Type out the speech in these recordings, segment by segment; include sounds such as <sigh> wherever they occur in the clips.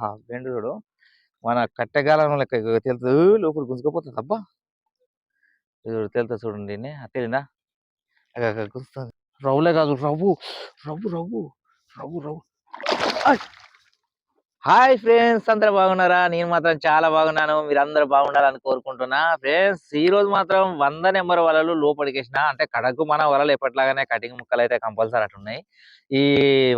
ఆహా! బెండు చూడు. మన కట్టెగాలం లెక్క తెలుతుంది. లోపల గుంజుకపోతుంది. అబ్బా! చూడు తెలుతుంది చూడండి ఈయన్ని. గుంజుతుంది. రవ్వులే కాదు రవ్వు. రవ్వు రవ్వు. రవ్వు రవ్వు. Hi friends! అందరు బాగున్నారా? నేను మాత్రం చాలా బాగున్నాను. మీరు అందరు బాగుండాలని కోరుకుంటున్నా. ఫ్రెండ్స్ ఈ రోజు మాత్రం వంద నెంబర్ వలలు లోపలికేసిన అంటే కడకు మన వలలు ఎప్పటిలాగానే కటింగ్ ముక్కలు అయితే కంపల్సరీ అట్టున్నాయి ఈ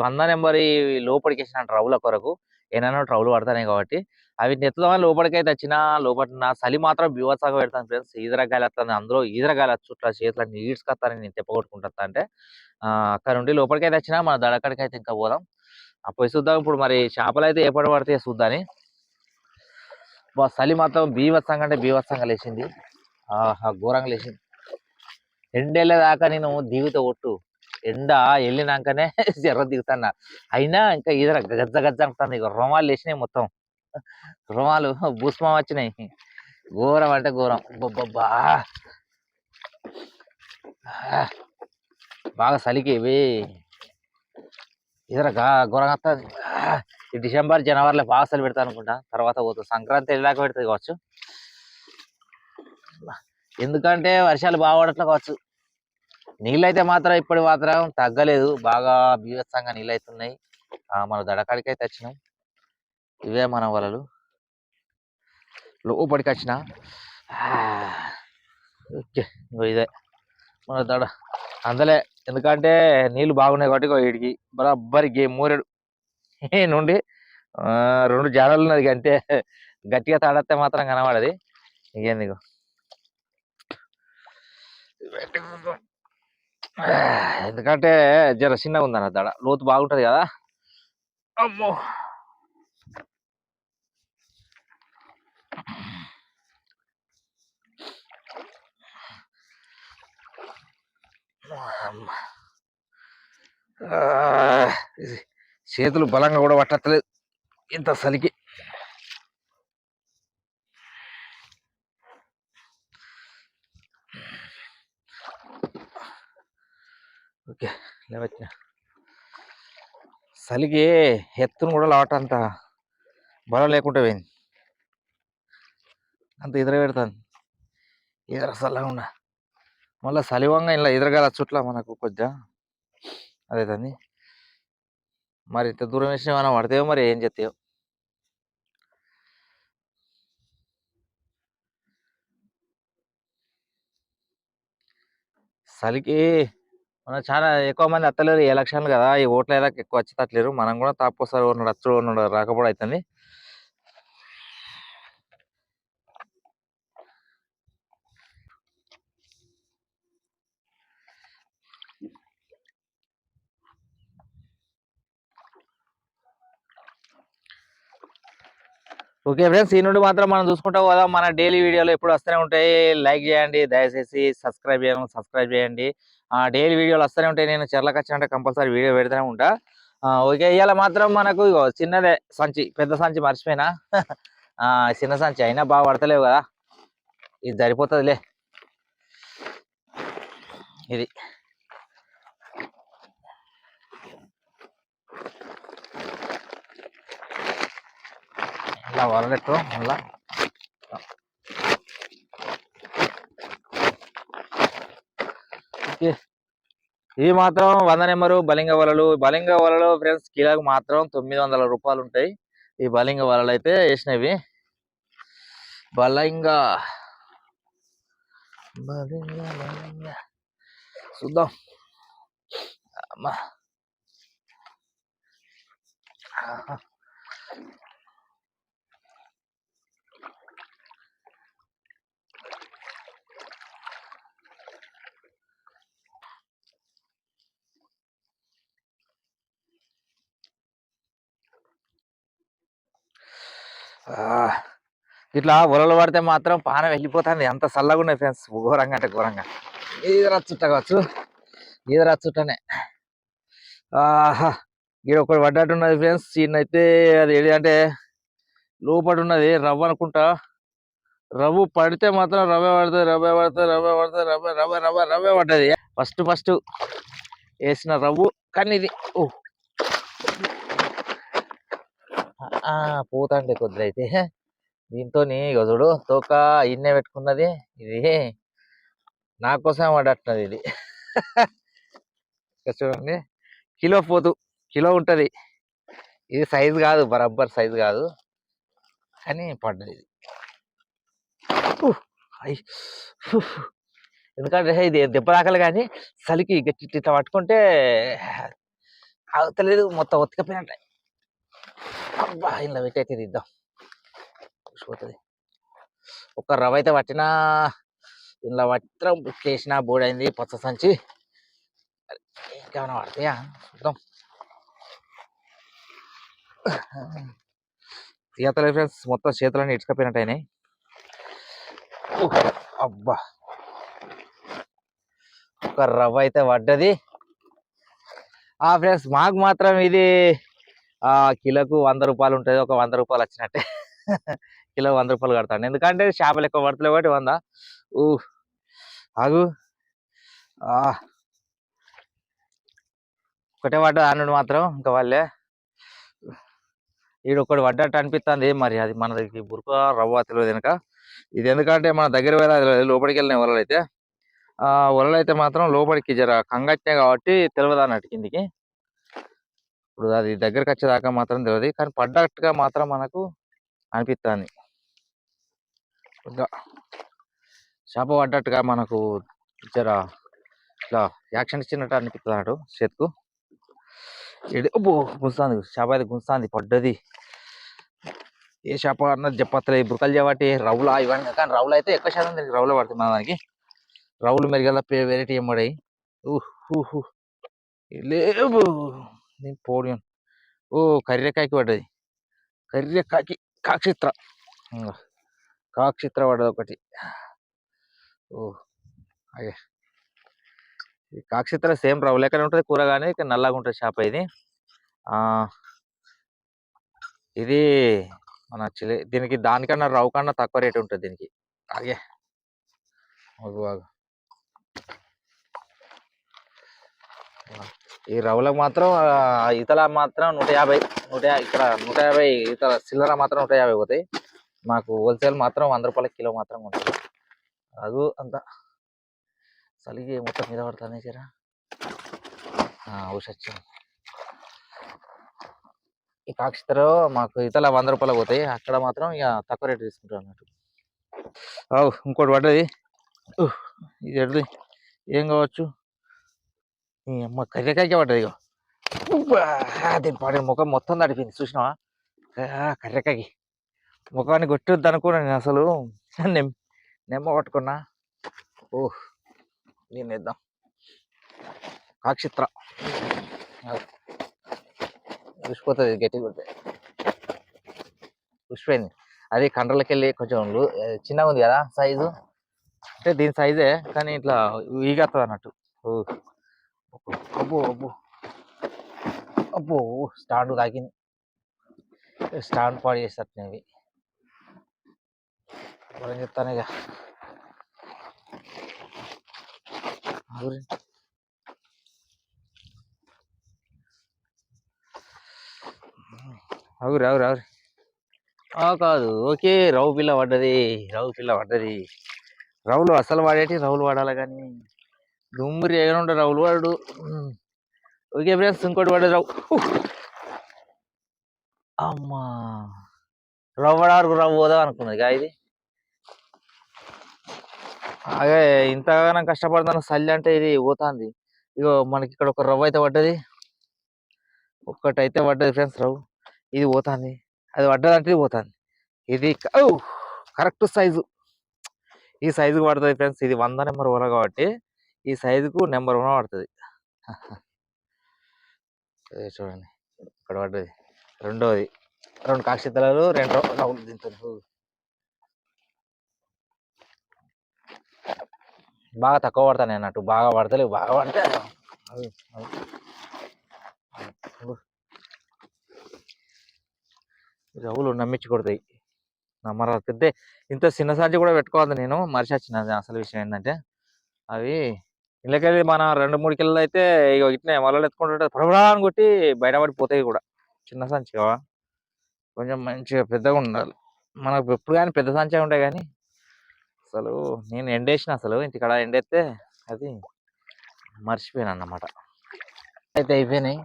వంద నెంబర్ ఈ లోపలికేసిన రవుల కొరకు ఏమైనా ట్రౌలు పడతాయి కాబట్టి. అవి నెత్తుదామని లోపలికైతే వచ్చిన లోపల నా చలి మాత్రం బీవత్సాగా పెడతాను ఫ్రెండ్స్. ఈదరగాలి వస్తుంది అందులో ఈదరగాలి చుట్ల చేతుల కత్తారని నేను తెప్పగొట్టుకుంటా అంటే అక్కడ నుండి లోపలికైతే వచ్చినా మన దడకడికి అయితే ఇంకా పోదాం. అప్పుడు చూద్దాం. ఇప్పుడు మరి చేపలు అయితే ఎప్పటి పడితే చూద్దాని. బా చలి మాత్రం బీవత్సంగా అంటే బీవత్సంగా లేచింది. ఆహా ఘోరంగా లేచింది. రెండేళ్ళ దాకా నేను దీవితో ఒట్టు ఎండ వెళ్ళినాకనే <laughs> జర్ర దిగుతాను అయినా ఇంకా ఈదర గజ్జ గజ్జ అంటుంది ఇక రుమాలు వేసినాయి మొత్తం. రుమాలు భూస్మం వచ్చినాయి. ఘోరం అంటే ఘోరం. బొబ్బబ్బా బాగా సలికేవి ఇవి ఇదర ఘోరంగా వస్తుంది. ఈ డిసెంబర్ జనవరిలో బాగా చలి పెడతా అనుకుంటా. తర్వాత పోతుంది సంక్రాంతి వెళ్ళాక పెడుతుంది కావచ్చు. ఎందుకంటే వర్షాలు బాగా పడట్లే కావచ్చు. నీళ్ళైతే మాత్రం ఇప్పుడు మాత్రం తగ్గలేదు. బాగా బీభత్సంగా నీళ్ళు అవుతున్నాయి మన దడకాడికి అయితే వచ్చినాం. ఇవే మన వలలు. లోపలికి వచ్చిన. ఓకే ఇంకో ఇదే. మన దడ అందులో. ఎందుకంటే నీళ్ళు బాగున్నాయి కాబట్టి వీడికి బరాబరి గే మూరెడు. నుండి రెండు జాడలు ఉన్నది అంటే గట్టిగా తాడితే మాత్రం కనబడది. ఇంకేందుకు <sighs> ఎందుకంటే జర చిన్నగా ఉందన్న దడ. లోతు బాగుంటది కదా. అమ్మో. చేతులు బలంగా కూడా పట్టట్లేదు. ఇంత చలికి ఓకే. లేవచ్చా చలికి ఎత్తును కూడా లావటం అంత బలం లేకుండా పోయింది. అంత ఎదుర పెడతాను ఎదుర చల్లగా ఉన్నా. మళ్ళీ సలివంగా ఇలా ఎదురగాల చుట్ల మనకు కొద్దిగా అదే దాన్ని మరి ఇంత దూరం వేసిన మనం పడతాయో మరి ఏం చెప్తాయో చలికి మన చాలా ఎక్కువ మంది అత్తలేరు ఈ ఎలక్షన్లు కదా ఈ ఓట్లు ఎలా ఎక్కువ వచ్చి తట్టలేరు మనం కూడా తాపొస్తారు ఉన్నాడు అచ్చుడు ఉన్నాడు రాకపోవడం అవుతుంది ఓకే ఫ్రెండ్స్ ఈ నుండి మాత్రం మనం చూసుకుంటాం కదా మన డైలీ వీడియోలు ఎప్పుడు వస్తూనే ఉంటాయి. లైక్ చేయండి దయచేసి సబ్స్క్రైబ్ చేయడం సబ్స్క్రైబ్ చేయండి. డైలీ వీడియోలు వస్తూనే ఉంటాయి. నేను చెర్లకు వచ్చినట్టే కంపల్సరీ వీడియో పెడుతూనే ఉంటా. ఓకే ఇవాళ మాత్రం మనకు చిన్నదే సంచి పెద్ద సంచి మర్చిపోయినా. చిన్న సంచి అయినా బాగా పడతలేవు కదా. ఇది సరిపోతుందిలే. ఇది. ఇలా వరలెట్టు మళ్ళా. ఇవి మాత్రం వంద నెంబరు బలింగ వలలు. బలింగ వలలు ఫ్రెండ్స్ కిలోకి మాత్రం తొమ్మిది వందల రూపాయలు ఉంటాయి ఈ బలింగ వలలు అయితే వేసినవి. బలింగ. బలింగ బలింగ. చూద్దాం. అమ్మా. ఇట్లా వలలు పడితే మాత్రం పాన వెళ్ళిపోతుంది. అంత చల్లగా ఉన్నాయి ఫ్రెండ్స్. ఘోరంగా అంటే ఘోరంగా. ఇది రచ్చుట్ట కావచ్చు. ఈద రచ్చుట్టనే ఆహా ఇక్కడ ఒకటి పడ్డట్టున్నది ఫ్రెండ్స్. ఈయనైతే అది ఏది అంటే లోపల ఉన్నది. రవ్వ అనుకుంటా. రవ్వు పడితే మాత్రం రవ్వ పడుతుంది రవ్వ పడుతుంది రవ్వ పడుతుంది రవ్వ రవ్వ రవ్వ రవ్వ పడ్డది. ఫస్ట్ ఫస్ట్ వేసిన రవ్వు. కానీ ఇది ఓ. పోతాండే కొద్దిగా అయితే దీంతో ఇగో చూడు తోక ఇన్నే పెట్టుకున్నది. ఇది నా కోసం పడట్టున్నది ఇది. చూడండి. కిలో పోతు కిలో ఉంటుంది. ఇది సైజు కాదు బరబ్బర్ సైజు కాదు. కానీ పడ్డది ఇది. ఎందుకంటే ఇది దెబ్బ రాకలు కానీ చలికి గట్టి ఇట్లా పట్టుకుంటే అవతలేదు మొత్తం ఒత్తికపోయినట్టు అబ్బా ఇలా పెట్టయితే తీద్దాం పోతుంది ఒక రవ్వ అయితే పట్టినా ఇలా పట్టడం చేసిన బోడైంది పచ్చ సంచి. ఇంకేమైనా పడతాయా? చూద్దాం. తీయతలే ఫ్రెండ్స్ మొత్తం చేతులన్నీ ఇటుకపోయినట్టు అయినాయి అబ్బా. ఒక రవ్వ అయితే పడ్డది. ఆ ఫ్రెండ్స్ మాకు మాత్రం ఇది ఆ కిలోకు వంద రూపాయలు ఉంటుంది. ఒక వంద రూపాయలు వచ్చినట్టే. <laughs> కిలో వంద రూపాయలు కడతాను. ఎందుకంటే చేపలు ఎక్కువ పడతలేవు కాబట్టి వంద. ఊ ఆగు. ఒకటే పడ్డ అన్నుడు మాత్రం ఇంకా వాళ్ళే. ఈడు ఒకటి పడ్డట్టు అనిపిస్తుంది మరి అది మన దగ్గర బురక రవ్వ తెలియదు వెనక. ఇది ఎందుకంటే మన దగ్గర వెళ్ళాలి లోపలికి వెళ్ళిన వలలు అయితే. ఆ వలలు అయితే మాత్రం లోపలికి జర కంగట్టినాయి కాబట్టి తెలియదు అన్నట్టు కిందికి. ఇప్పుడు అది దగ్గరకు వచ్చేదాకా మాత్రం తెలియదు కానీ పడ్డట్టుగా మాత్రం మనకు అనిపిస్తుంది ఇంకా చేప పడ్డట్టుగా మనకు జర ఇట్లా యాక్షన్ ఇచ్చినట్టు అనిపిస్తుంది అన్నట్టు చేతికు ఇది గుంస్తుంది చేప అయితే గుంస్తుంది పడ్డది. ఏ చేప అన్నది చెప్పత్తలేదు బురకలు చేయబట్టి రవ్వుల ఇవన్నీ. కానీ రవ్వులు అయితే ఎక్కువ శాతం దీనికి రవ్వులు పడుతుంది మన దానికి. రవ్వులు మెరుగల వెరైటీ ఏం పడాయి. ఊహు లేవు దీని పోడియం. ఓ కర్రెకాయకి పడ్డది. కర్రెకాయకి కాక్షిత్ర కాక్షిత్ర పడ్డది ఒకటి ఓ అయ్యే. ఈ కాక్షిత్ర సేమ్ ప్రాబ్లం ఎక్కడ ఉంటుంది కూర కానీ ఇక్కడ నల్లగా ఉంటుంది చేప ఇది. ఇది మన చిలి దీనికి దానికన్నా రవ్వ కన్నా తక్కువ రేట్ ఉంటుంది దీనికి. అలాగే ఆగు ఆగు ఈ రవ్వలకు మాత్రం ఇతల మాత్రం నూట యాభై నూట ఇక్కడ నూట యాభై ఇతర చిల్లర మాత్రం నూట యాభై పోతాయి. మాకు హోల్సేల్ మాత్రం వంద రూపాయల కిలో మాత్రం ఉంటుంది. అదు అంత. చలిగి మొత్తం మీద పడుతుంది జరా. ఈ కాక్షితలో మాకు ఇతల వంద రూపాయలు పోతాయి. అక్కడ మాత్రం ఇక తక్కువ రేటు తీసుకుంటారు అన్నట్టు. ఇంకోటి పడ్డది. ఇది ఎడుది ఏం కావచ్చు? నీ అమ్మ కర్రెకాయకే పడ్డది ఇగో. దీని పాడే ముఖం మొత్తం నడిపింది చూసినావా? కర్రెకాయకి ముఖాన్ని కొట్టుద్ది అనుకున్నా నేను అసలు. నెమ్ నెమ్మ పట్టుకున్నా. ఓహ్ నేను ఇద్దాం కాక్షిత్ర. చూసిపోతుంది గట్టి కొడితే. చూసిపోయింది అది కండ్రలకి వెళ్ళి కొంచెం చిన్నగా ఉంది కదా సైజు. అంటే దీని సైజే కానీ ఇట్లా ఈగత్తది అన్నట్టు ఓ. అబ్బో అబ్బో అబ్బో స్టాండ్ తాకింది స్టాండ్ పాడు చేసేటట్టునేవి ఏం చెప్తాను ఇక ఆగురి. అవురు అవురు కాదు ఓకే రవ్వు పిల్ల పడ్డది రవ్వు పిల్ల పడ్డది. రవ్వులు అసలు వాడేటి రవ్వులు వాడాలి కానీ దుమ్మురి ఏగనుండే రవ్వులు వాడు. ఓకే ఫ్రెండ్స్ ఇంకోటి పడేది రావు అమ్మా. రవ్వడారు రవ్వు పోదాం అనుకున్నది కా ఇది. అదే ఇంతగానో కష్టపడతాను సల్లి అంటే ఇది పోతాంది. ఇగో మనకి ఇక్కడ ఒక రవ్వ అయితే పడ్డది. ఒక్కటైతే పడ్డది ఫ్రెండ్స్ రవ్వు. ఇది పోతాంది. అది పడ్డది అంటే ఇది ఇది కరెక్ట్ సైజు. ఈ సైజుకి పడుతుంది ఫ్రెండ్స్ ఇది వంద నెంబర్ వల కాబట్టి ఈ సైజుకు నెంబర్ వన్ పడుతుంది. చూడండి ఇక్కడ పడ్డది? రెండోది. రెండు కాక్షితలు రెండు రౌండ్ తింటారు బాగా తక్కువ పడతాను అన్నట్టు బాగా పడతలేవు బాగా పడితే. రవులు నమ్మించి కొడతాయి. నమ్మర పెద్ద ఇంత చిన్న సంచి కూడా పెట్టుకోవద్దు నేను. మరిచి వచ్చిన అసలు విషయం ఏంటంటే అవి ఇళ్ళకెళ్ళి మన రెండు మూడు కిలో అయితే ఇక ఇట్నే వలలు ఎత్తుకుంటుంటే పడబడా అని కొట్టి బయటపడిపోతాయి కూడా. చిన్న సంచి కదా కొంచెం మంచిగా పెద్దగా ఉండాలి. మనకు ఎప్పుడు కానీ పెద్ద సంచే ఉండే కానీ అసలు నేను ఎండేసిన అసలు ఇంటికాడ ఎండేస్తే అది మర్చిపోయాను అన్నమాట. అయితే అయిపోయినాయి.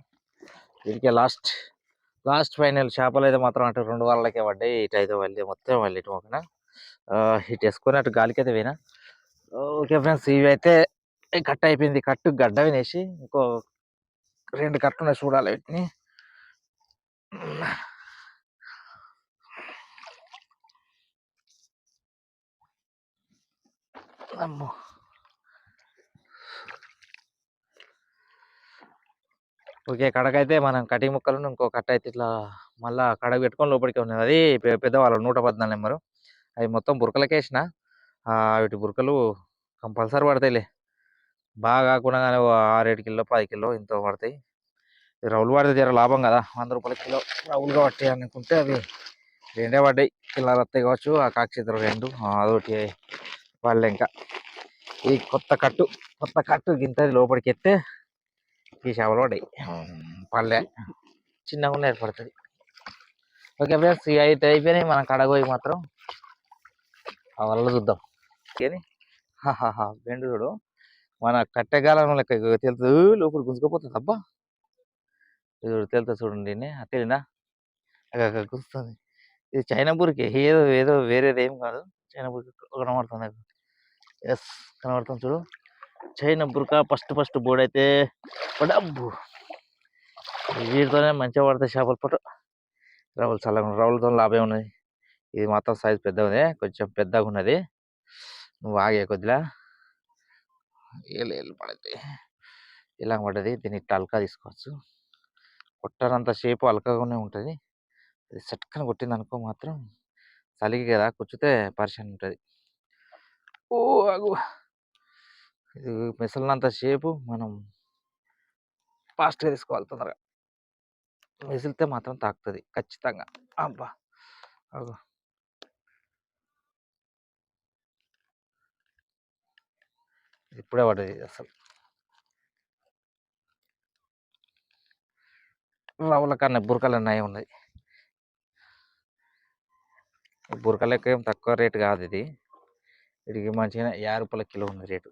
వీటికే లాస్ట్ లాస్ట్ ఫైనల్ చేపలు అయితే మాత్రం అటు రెండు వాళ్ళకే పడ్డాయి ఇటు అయితే వెళ్ళి మొత్తం వెళ్ళి ఇటు మొక్కన. ఇటు వేసుకొని అటు గాలికి అయితే పోయినా ఓకే ఫ్రెండ్స్ ఇవి అయితే కట్ అయిపోయింది. కట్టు గడ్డ వినేసి ఇంకో రెండు కట్టు ఉన్నాయి చూడాలి వీటిని. అమ్మో! ఓకే కడకైతే మనం కటింగ్ ముక్కలను ఇంకో కట్ట అయితే ఇట్లా మళ్ళా కడగ పెట్టుకొని లోపలికి ఉన్నది అది పెద్దవాళ్ళు నూట పద్నాలుగు నెంబరు. అవి మొత్తం బురకలకేసిన వీటి బురకలు కంపల్సరీ పడతాయిలే. బాగా కాకుండా కానీ ఓ ఆరేడు కిలో పది కిలో ఇంత పడతాయి. రౌలు పడితే జర లాభం కదా వంద రూపాయల కిలో రౌలుగా పట్టాయి అనుకుంటే అవి రెండే పడ్డాయి. కిలో వస్తాయి కావచ్చు ఆ కాక్షితరు రెండు అదొకటి వాళ్ళు ఇంకా. ఈ కొత్త కట్టు కొత్త కట్టు గింతది లోపలికి ఎత్తే ఈ చేపలు పడ్డాయి. పల్లె చిన్నగా ఏర్పడుతుంది. ఓకే ఫ్రెండ్స్ ఇవి అయితే అయిపోయినాయి. మనం కడగోయి మాత్రం ఆ వల్ల చూద్దాం. కానీ <laughs> బెండు చూడు. మన కట్టెగాలం లెక్క ఇగో లోపల గుంజుకపోతుంది. అబ్బా! ఇది చూడు చూడండి ఈయన్ని. అక్కడ గుంజుతుంది. ఇది చైనా బురికి ఏదో ఏదో వేరేది ఏం కాదు. చైనా బురికి కనబడుతుంది ఎస్ కనబడుతుంది చూడు. చైనా బురక ఫస్ట్ ఫస్ట్ బోర్డు అయితే డబ్బు వీటితోనే మంచిగా పడతాయి చేపల పట్టు. రవ్వలు చల్లగా ఉన్నాయి. రవ్వలతో లాభం ఉన్నది ఇది మాత్రం సైజ్ పెద్దగా ఉంది కొంచెం పెద్దగా ఉన్నది నువ్వు ఆగే కొద్దిలా. ఏళ్ళు ఏళ్ళు పడతాయి ఇలా పడ్డది దీన్ని ఇట్లా అల్కా తీసుకోవచ్చు. కొట్టనంత షేపు అల్కగానే ఉంటుంది. అది సట్కన కొట్టింది అనుకో మాత్రం చలికి కదా కూర్చుతే పరిశాన్ ఉంటుంది. ఓ అగు ఇది మిసలినంత షేపు మనం ఫాస్ట్గా తీసుకోవాలి తొందరగా. మిసిలితే మాత్రం తాకుతుంది ఖచ్చితంగా. అబ్బా! అగో ఇప్పుడే పడ్డది అసలు. రవ్వల కన్నా బురకలు అన్నీ ఉన్నాయి బురకలు ఎక్కువ ఏం తక్కువ రేటు కాదు ఇది. వీటికి మంచిగా యాభై రూపాయల కిలో ఉంది రేటు.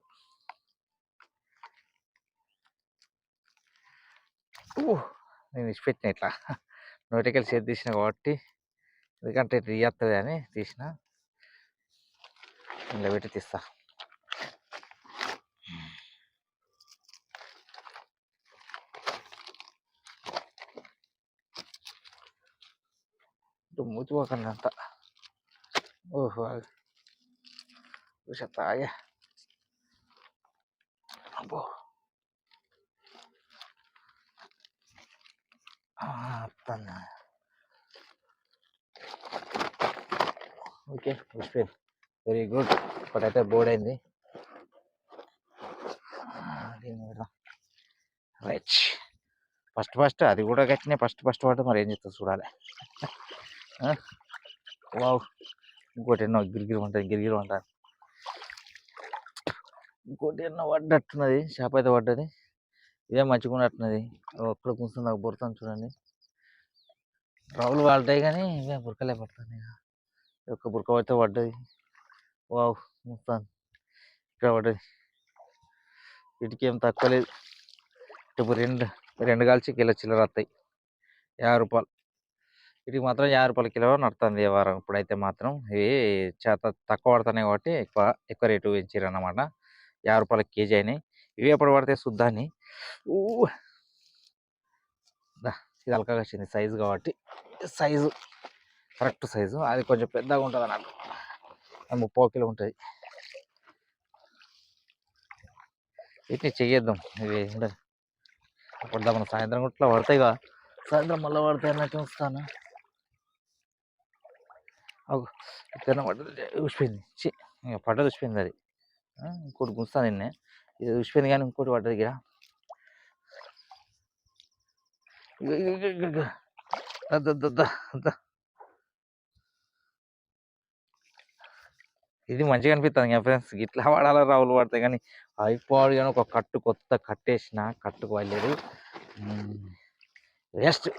నేను ఇచ్చిపెట్టిన ఇట్లా. నోటికెళ్ళి చేతి తీసిన కాబట్టి. ఎందుకంటే ఇట్లా ఇయ్యత్తది అని తీసిన. ఇలా పెట్టి తీస్తా. మూతిపోకండి అంతా ఓహో చూసా తాగా అబ్బో ఆ, అత్తన్నా ఓకే పుష్పిన్ వెరీ గుడ్ ఇప్పుడైతే బోర్డ్ అయింది రైట్ ఫస్ట్ ఫస్ట్ అది కూడా గట్టినే ఫస్ట్ ఫస్ట్ పడితే మరి ఏం చేస్తుంది చూడాలి వావ్! ఇంకోటి ఎన్నో గిరిగిరి ఉంటుంది గిరిగిరి ఉంటుంది ఇంకోటి ఎన్నో పడ్డట్టున్నది చేప అయితే పడ్డది. ఇదే మంచిగా ఉన్నట్టున్నది. ఒక్కడ కూర్చుని నాకు బుడతాను చూడండి. రావులు పడతాయి కానీ ఇవే బురకలే పడతాను ఒక్క బురక అయితే పడ్డది. వావ్! మొత్తాను ఇక్కడ పడ్డది. వీటికి ఏం తక్కువ లేదు. ఇప్పుడు రెండు రెండు కాల్చి కిలో చిల్లర వస్తాయి. యాభై రూపాయలు. వీటికి మాత్రం యాభై రూపాయల కిలో నడుతుంది వారం. ఇప్పుడైతే మాత్రం ఇవి చేత తక్కువ పడుతున్నాయి కాబట్టి ఎక్కువ ఎక్కువ రేటు పెంచారు అన్నమాట యాభై రూపాయల కేజీ అయినాయి. ఇవి ఎప్పుడు పడితే శుద్ధాన్ని ఇది అలకగా వచ్చింది సైజు కాబట్టి. Size correct size. అది కొంచెం పెద్దగా ఉంటుంది అన్నట్టు. ముప్పో ముప్పై కిలో ఉంటుంది. వీటిని చెయ్యొద్దాం. ఇవి ఉండదు పడదాం సాయంత్రం కూడా పడతాయి కదా సాయంత్రం మళ్ళీ పడతాయి అన్నట్టు వస్తాను? అవు తిన్న పడ్డది ఉసిపోయింది చి ఇంకా పడ్డది ఉసిపోయింది అది. ఇంకోటి గుంచుతాను నిన్నే. ఇది ఉసిపోయింది కానీ ఇంకోటి పడ్డది ఇక ఇది మంచిగా అనిపిస్తుంది ఇంకా ఫ్రెండ్స్. ఇట్లా వాడాలి రావులు పడతాయి కానీ అయిపోడు కానీ ఒక కట్టు కొత్త కట్టేసిన కట్టుకు వెళ్ళేది వేస్ట్.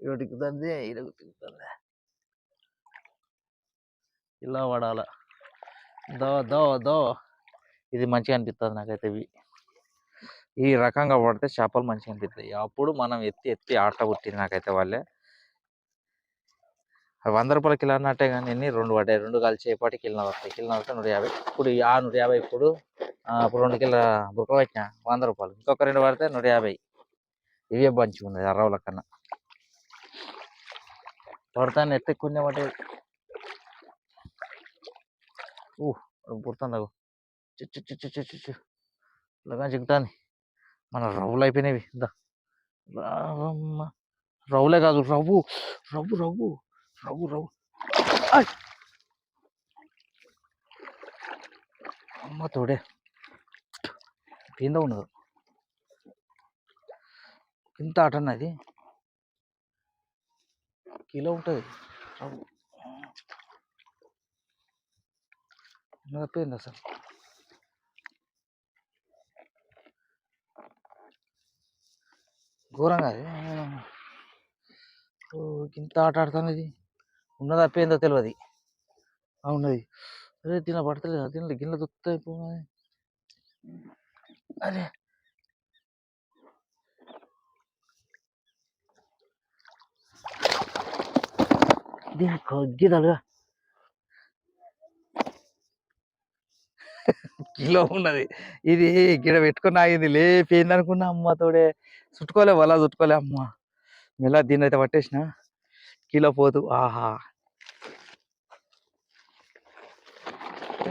ఎట్లున్నది దా. ఇవిటికి తంది ఇలా వాడాల. దో దో దో. ఇది మంచిగా అనిపిస్తుంది నాకైతే ఇవి. ఈ రకంగా పడితే చేపలు మంచిగా అనిపిస్తాయి అప్పుడు మనం ఎత్తి ఎత్తి ఆట పుట్టింది నాకైతే వాళ్ళే. వంద రూపాయల కిలో అన్నట్టే కానీ ఎన్ని? రెండు పడ్డాయి. రెండు కలిసి చేపటి కిలో వస్తాయి. కిలో వస్తే నూట యాభై. ఇప్పుడు ఈ ఆ నూట యాభై ఇప్పుడు అప్పుడు ఇప్పుడు రెండు కిలో బుక్క పెట్టిన వంద రూపాయలు. ఇంకొక రెండు పడితే నూట యాభై. ఇవే మంచిగా ఉన్నాయి అర్రవుల కన్నా పడతాను ఎత్తే కొన్ని పడ్డాయి ఊ పుడుతుంది అగో చుచ్చు చుచ్చు చుచ్చు చుచ్చు ఇలాగా చిక్కుతాంది. మన రవ్వులు అయిపోయినవి. ఇందా రావమ్మ. రవ్వులే కాదు రవ్వు. రవ్వు రవ్వు. రవ్వు రవ్వు. అమ్మ తోడే. కింద ఉండదు ఇంత అటన్నది కిలో ఉంటుంది. రవ్వు అసలు? ఘోరంగా అది. ఓ ఇంత ఆట ఆడుతుంది ఇది ఉన్నదా తెలియదు అవునది ఉన్నది. అరే దీనిలో పడతలేదు? తిన గిన్నె దొక్కుతాయి పోయి అరే! దీని కొగ్గిదలుగా కిలో ఉన్నది. ఇది గిడ పెట్టుకుని ఆగింది లేపోయింది అనుకున్నా అమ్మ తోడే. చుట్టుకోలే వల చుట్టుకోలే అమ్మ. మెల్ల దీన్ని అయితే పట్టేసిన. కిలో పోతు ఆహా.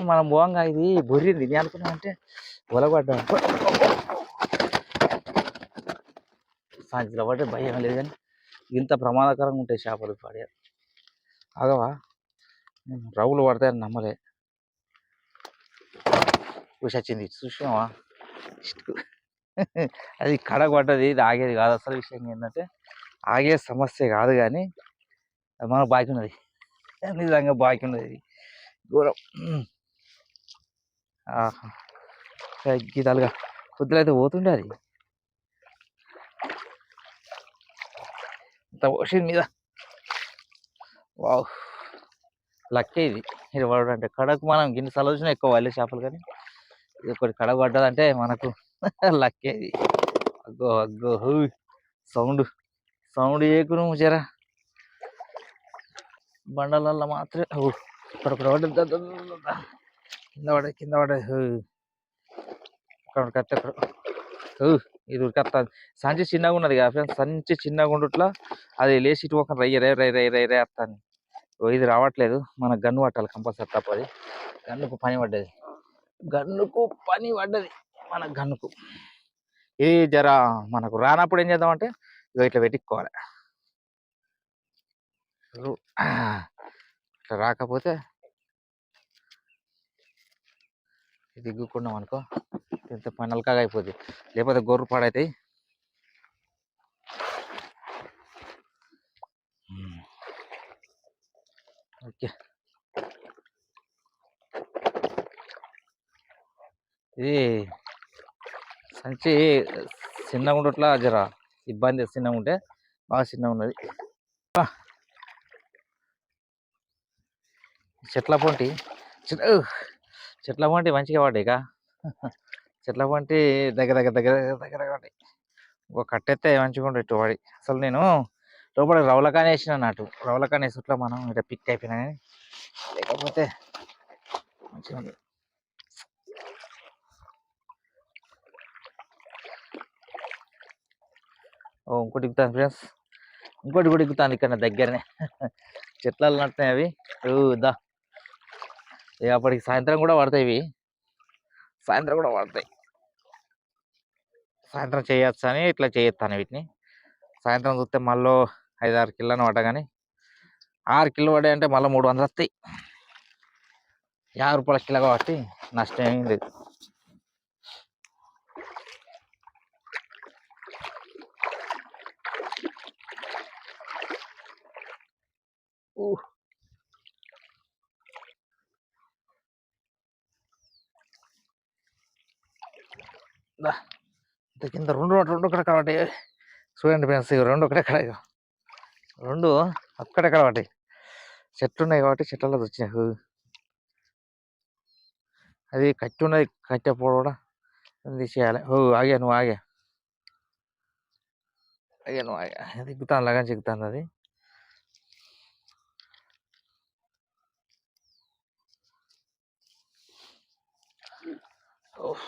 మనం పోంగా ఇది బొర్రింది. నేను అనుకున్నా అంటే వలగడ్డా సాయంత్రం పడితే భయం లేదు కానీ ఇంత ప్రమాదకరంగా ఉంటాయి చేపలు పడే ఆగవా? నేను రవ్వులు పడతాయని నమ్మలే. చూసి వచ్చింది. ఇష్కు. అది కడగ పడ్డది ఇది ఆగేది కాదు. అసలు విషయం ఏంటంటే ఆగే సమస్య కాదు కానీ మనకు బాకీ ఉన్నది. నిజంగా బాకీ ఉన్నది దూరం గీతాలుగా. పొద్దులైతే అయితే పోతుండే అది. ఇంత పోసింది మీద. వావ్! లక్కే ఇది. ఇది పడడం కడకు మనం గిన్నె సలోచన ఎక్కువ వాళ్ళే చేపలు కానీ ఇది ఒకటి కడ పడ్డదంటే మనకు <laughs> లక్కే ఇది. అగ్గో అగ్గో సౌండ్ సౌండ్ చేయకు నువ్వు జరా. బండలల్లో మాత్రమే ఓ, ఇక్కడ ఒకటి పడ్డది. కింద పడే కింద పడే ఇక్కడ కత్తి అక్కడ ఓ, ఇది ఉరికత్తాది సంచి చిన్నగా ఉన్నది కదా ఫ్రెండ్స్ సంచి చిన్నగా ఉండుట్లా అది లేచి ఇటు ఒక రయ్య రే రై రై రై రై వస్తాను ఇది రావట్లేదు. మన గన్ను పట్టాలి కంపల్సరీ తప్పది గన్నుకు పని పడ్డది. గన్నుకు పని పడ్డది. మన గన్నుకు. ఇది జర మనకు రానప్పుడు ఏం చేద్దామంటే ఇగో ఇట్లా పెట్టుకోవాలి ఇట్లా రాకపోతే దిగ్గుకున్నాం అనుకో. ఇంత పనలకాగా అయిపోద్ది. లేకపోతే గొర్రె పాడైతాయి. ఓకే. ఇది సంచి చిన్నగా ఉండట్లా జర ఇబ్బంది చిన్నగా ఉంటే బాగా చిన్నగా ఉన్నది. చెట్ల పొంటి చెట్ల పొంటి మంచిగా పడ్డాయి ఇక. చెట్ల పొంటి దగ్గర దగ్గర దగ్గర దగ్గర దగ్గర పడ్డాయి. ఒక కట్టెత్తే మంచిగా ఉండే వాడి. అసలు నేను లోపల రౌలకానే వేసిన అన్నట్టు. రౌలకానే వేసుట్లా మనం ఇట్లా పిక్ అయిపోయినా కానీ లేకపోతే మంచిగా ఉంది. ఓ ఇంకోటి ఎక్కుతాను ఫ్రెండ్స్. ఇంకోటి కూడా ఎక్కుతాను ఇక్కడ దగ్గరనే. చెట్లలో నడుతాయి అవి. దా. ఇక అప్పటికి సాయంత్రం కూడా పడతాయి ఇవి. సాయంత్రం కూడా పడతాయి. సాయంత్రం చేయొచ్చు అని ఇట్లా చేయొస్తాను వీటిని. సాయంత్రం చూస్తే మళ్ళీ ఐదు ఆరు కిలో పడ్డా కానీ ఆరు కిలో పడ్డాయి అంటే మళ్ళీ మూడు వందలు వస్తాయి. యాభై రూపాయల కిలో కాబట్టి నష్టం ఏమీ లేదు ఇంత కింద రెండు రెండు ఒకటే కాబట్టి చూడండి ఫ్రెండ్స్ రెండు ఒకటే కడ రెండు అక్కడే కడబడ్డాయి చెట్లు ఉన్నాయి కాబట్టి చెట్లలో వచ్చినాయి అది కట్టి ఉన్నది కట్టె పొడ కూడా తీసేయాలి. ఓ ఆగా నువ్వు ఆగా. ఆగా నువ్వు ఆగా. అది ఎక్కుతాను లాగా చిక్కుతాను అది. ఓహ్.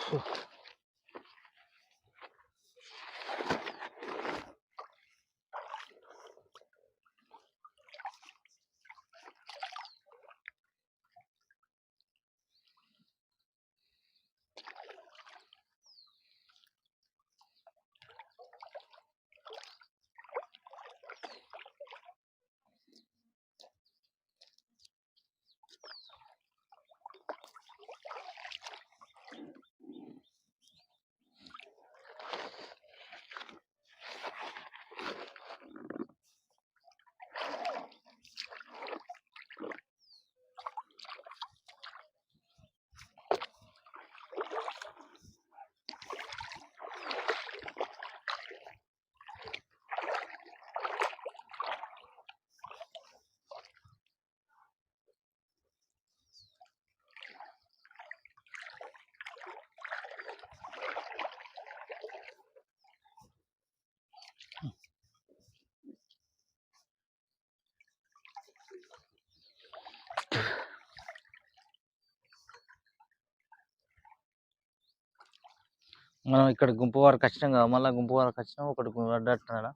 మనం ఇక్కడ గుంపు వరకు వచ్చినాం కదా మళ్ళీ గుంపు వరకు వచ్చినాం ఒకటి పడ్డట్టున్నాడు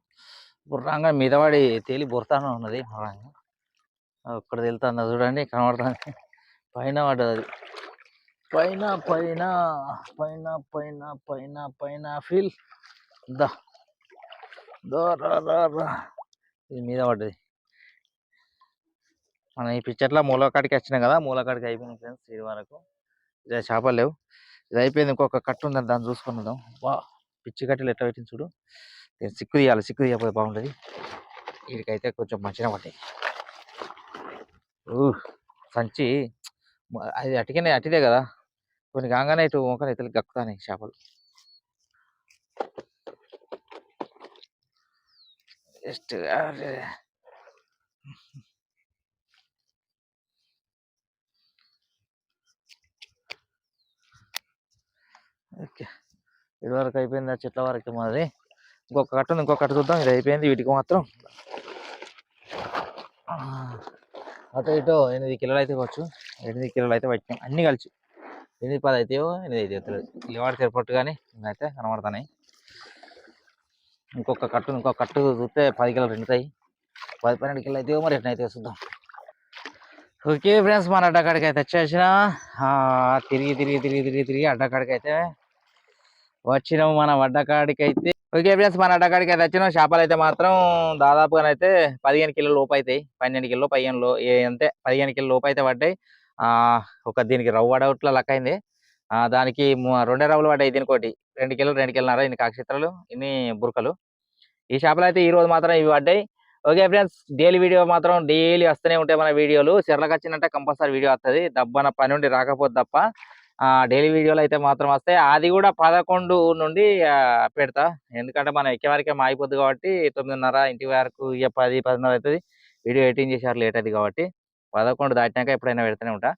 బుర్రాంగా మీద తేలి బురతానే ఉన్నది బుర్రాంగా. అక్కడ తెలుతుంది చూడండి కనబడుతుంది. పైన పడ్డది పైన పైన పైన పైన పైన పైన ఫీల్. దా. రా రా రా. ఇది మీద పడ్డది. మనం ఈ పిక్చర్లో మూలకాడికి వచ్చినాం కదా మూలకాడికి అయిపోయినాం ఫ్రెండ్స్ ఇది వరకు. ఇదే చేపలు లేవు. ఇది అయిపోయింది ఇంకొక కట్టు ఉందని దాన్ని చూసుకున్నాం వా పిచ్చి కట్టెలు ఎట్లా పెట్టింది చూడు. నేను సిక్కు తీయాలి సిక్కు తీయకపోతే బాగుంటుంది వీడికైతే కొంచెం మంచిగా పడ్డాయి. ఊ సంచి అది అటికనే అటిదే కదా. కొన్ని కాగానే ఇటు మొక్కలు ఇతలు గక్కుతాయి చేపలు. Just okay. ఇది వరకు అయిపోయింది ఆ చెట్ల వరకు మాది? ఇంకొక కట్ట ఉంది ఇంకొక కట్ట చూద్దాం. ఇది అయిపోయింది వీటికి మాత్రం. అటు ఇటు ఎనిమిది కిలోలు అయితే కావచ్చు ఎనిమిది కిలోలు అయితే పట్టినాం. అన్ని కలిసి. ఎనిమిది పది అవుతాయో ఎనిమిది అయితే తెలియదు. కిలోవాడికి ఏర్పట్టు కానీ అయితే కనబడుతున్నాయి ఇంకొక కట్టు ఇంకొక కట్టు చూస్తే పది కిలోలు రెండుతాయి. పది పన్నెండు కిలో అయితే మరి ఎట్నయితే చూద్దాం. ఓకే ఫ్రెండ్స్ మన అడ్డకాడికి అయితే వచ్చేసిన. తిరిగి తిరిగి తిరిగి తిరిగి తిరిగి అడ్డకాడికి అయితే వచ్చినాము మన వడ్డకాడికి అయితే ఓకే ఫ్రెండ్స్ మన అడ్డకాడికి అయితే వచ్చినాం. చేపలు అయితే మాత్రం దాదాపుగా అయితే పదిహేను కిలో లోపు అవుతాయి పన్నెండు కిలో పదిహేను లో అంతే పదిహేను కిలో లోపు అయితే పడ్డాయి. ఆ ఒక దీనికి రవ్వ అడవుట్ల లెక్క అయింది. దానికి రెండే రవ్వలు పడ్డాయి దీనికోటి. రెండు కిలో రెండు కిలోన్నర ఇన్ని కాక్షిత్రాలు ఇన్ని బురకలు. ఈ చేపలు అయితే ఈ రోజు మాత్రం ఇవి పడ్డాయి. ఓకే ఫ్రెండ్స్ డైలీ వీడియో మాత్రం డైలీ వస్తూనే ఉంటాయి మన వీడియోలు. చెర్లకు వచ్చిందంటే కంపల్సరీ వీడియో వస్తుంది దబ్బన పని ఉండి రాకపోతే తప్ప డైలీ వీడియోలు అయితే మాత్రం వస్తాయి. అది కూడా పదకొండు నుండి పెడతా. ఎందుకంటే మనం ఎక్కే వరకే మాయిపోద్ది కాబట్టి తొమ్మిదిన్నర ఇంటి వరకు ఇక పది పదిన్నర అవుతుంది. వీడియో ఎడిటింగ్ చేసారు లేట్ అది కాబట్టి పదకొండు దాటినాక ఎప్పుడైనా పెడుతూనే ఉంటా.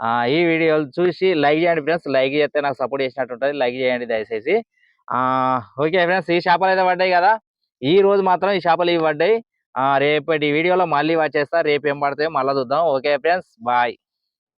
ఆ, ఈ వీడియోలు చూసి లైక్ చేయండి ఫ్రెండ్స్. లైక్ చేస్తే నాకు సపోర్ట్ చేసినట్టు ఉంటుంది. లైక్ చేయండి దయచేసి. ఆ ఓకే ఫ్రెండ్స్. ఈ చేపలు అయితే పడ్డాయి కదా. ఈ రోజు మాత్రం ఈ చేపలు ఇవి పడ్డాయి. ఆ, రేపటి వీడియోలో మళ్ళీ వచ్చేస్తా రేపు ఏం పడతాయో మళ్ళీ చూద్దాం. Okay friends. బాయ్.